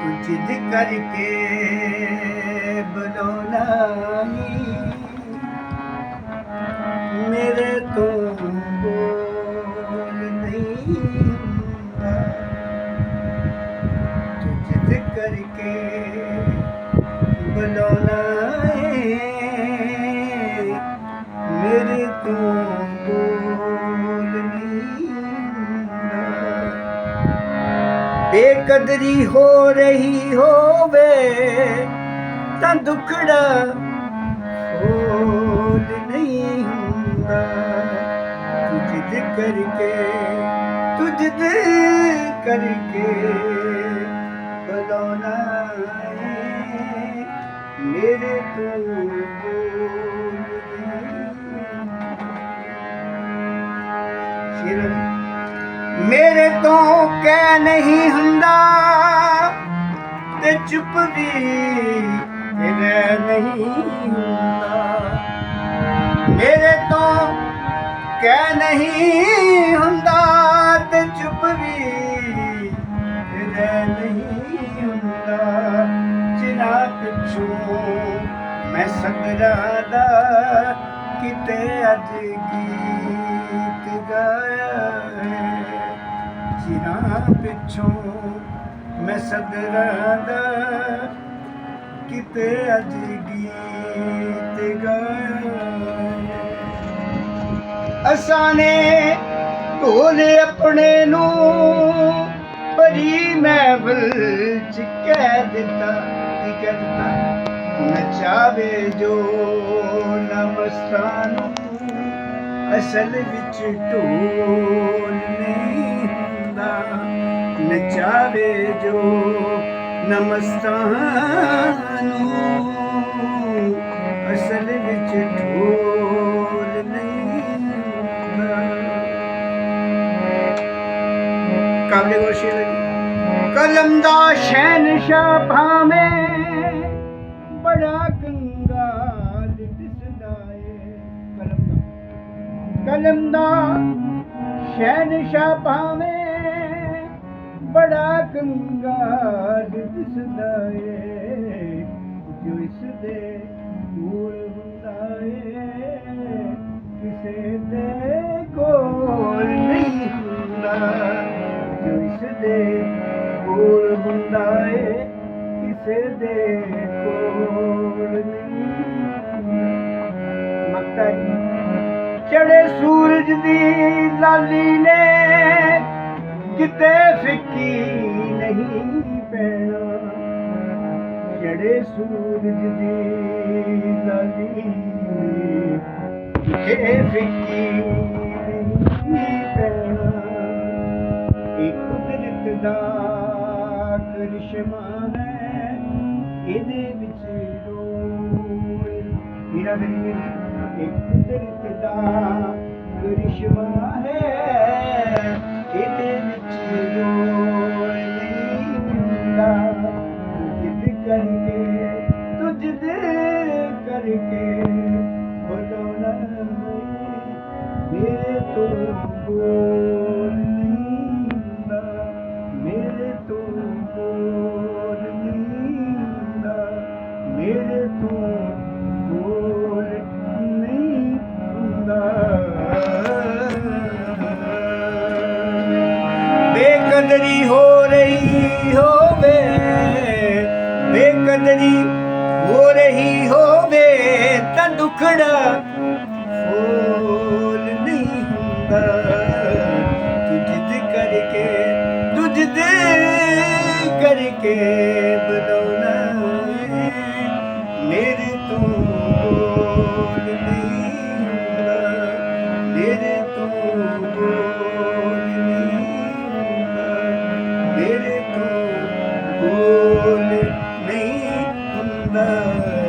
ਤੂੰ ਜਿੱਦ ਕਰਕੇ ਬੁਲਾਉਣਾ ਈ ਮੇਰੇ ਤੋਂ ਬੋਲ ਨਹੀਂ ਹੁੰਦਾ। ਤੂੰ ਜਿੱਦ ਕਰਕੇ ਬੁਲਾਉਣਾ ਬੇਕਦਰੀ ਹੋ ਰਹੀ ਹੋਵੇ, ਤਾਂ ਦੁਖੜਾ ਹੋਲ ਨਹੀਂ ਹੁੰਦਾ। ਤੂੰ ਜਿੱਦ ਕਰਕੇ ਤੂੰ ਜਿੱਦ ਕਰਕੇ ਬੁਲਾਉਣਾ ਮੇਰੇ ਤੋਂ ਬੋਲ ਮੇਰੇ ਤੋਂ ਕਹਿ ਨਹੀਂ ਹੁੰਦਾ ਤੇ ਚੁੱਪ ਵੀ ਰਹਿ ਨਹੀਂ ਹੁੰਦਾ। ਮੇਰੇ ਤੋਂ ਕਹਿ ਨਹੀਂ ਹੁੰਦਾ ਤੇ ਚੁੱਪ ਵੀ ਰਹਿ ਨਹੀਂ ਹੁੰਦਾ। ਜਿਨਾ ਪਿੱਛੋਂ ਮੈਂ ਸਦਰਾਂ ਦਾ ਕਿਤੇ ਅੱਜ ਗੀਤ ਗਾਇਆ ਹੈ। ਜਿਨਾ ਪਿੱਛੋਂ ਮੈਂ ਸਦਰਾਂ ਦਾ ਕਿਤੇ ਅੱਜ ਗੀਤ ਗਾਇਆ ਅਸਾਂ ਨੇ ਢੋਲ ਆਪਣੇ ਨੂੰ ਭਰੀ ਮਹਿਫਲ ਚ ਕਹਿ ਦਿੱਤਾ, ਕੀ ਕਹਿ ਦਿੱਤਾ? ਨਚਾਵੇ ਜੋ ਨਮਸਤਾਨ ਅਸਲ ਵਿੱਚ ਢੋਲ ਨਹੀਂ ਹੁੰਦਾ ਨਚਾਵੇ ਜੋ ਨਮਸਤਾਨ ਅਸਲ ਵਿੱਚ ਢੋਲ ਨਹੀਂ ਹੁੰਦਾ ਕਾਬਲੇ ਗੋਸ਼ੀ ਕਲਮ ਦਾ ਸ਼ਹਿਨਸ਼ਾਹ ਭਾਵੇਂ ਬੜਾ ਕਲਮ ਦਾ ਸ਼ਹਿਨਸ਼ਾਹ ਭਾਵੇਂ ਬੜਾ ਕੰਗਾਲ ਦਿਸਦਾ ਏ, ਜੋ ਇਸ ਦੇ ਕੋਲ ਹੁੰਦਾ ਏ, ਕਿਸੇ ਦੇ ਕੋਲ ਨਹੀਂ ਹੁੰਦਾ। ਜੋ ਇਸ ਦੇ ਕੋਲ ਹੁੰਦਾ ਏ, ਕਿਸੇ ਦੇ ਕੋਲ ਨਹੀਂ ਮਕਤਾ ਚੜੇ ਸੂਰਜ ਦੀ ਲਾਲੀ ਨੇ, ਕਿਤੇ ਫਿੱਕੀ ਨਹੀਂ ਪੈਣਾ। ਚੜੇ ਸੂਰਜ ਦੀ ਲਾਲੀ ਨੇ, ਕਿਤੇ ਫਿੱਕੀ ਨਹੀਂ ਪੈਣਾ। ਇਹ ਕੁਦਰਤ ਦਾ ਕਰਿਸ਼ਮਾ ਹੈ, ਇਹਦੇ ਵਿੱਚ ਰੋਲ ਮੇਰਾ ਮੇਰੀ ਇਹ ਕਰਿਸ਼ਮਾ ਹੈ, ਇਹਦੇ ਵਿੱਚ ਰੋਲ ਨਹੀਂ ਜਿੱਦ ਕਰਕੇ ਤੂੰ ਜਿੱਦ ਕਰਕੇ ਬੋਲਣਾ ਮੇਰੇ ਤੋਂ ਬੋਲ ਨਹੀਂ ਮੇਰੇ ਤੋਂ ਬੋਲ ਨਹੀਂ ਮੇਰੇ ਤੋਂ ਬੇਕਦਰੀ ਹੋ ਰਹੀ ਹੋਵੇ ਬੇਕਦਰੀ ਹੋ ਰਹੀ ਹੋਵੇ, ਤਾਂ ਦੁਖੜਾ ਫੋਲ ਨਹੀਂ ਹੁੰਦਾ। ਤੂੰ ਜਿੱਦ ਕਰਕੇ ਤੂੰ ਜਿੱਦ ਕਰਕੇ ਬੁਲਾਉਣਾ ਮੇਰੇ ਤੋਂ ਬੋਲ ਨਹੀਂ ਹੁੰਦਾ, ਮੇਰੇ ਤੋਂ ਬੋਲ ਨਹੀਂ ਹੁੰਦਾ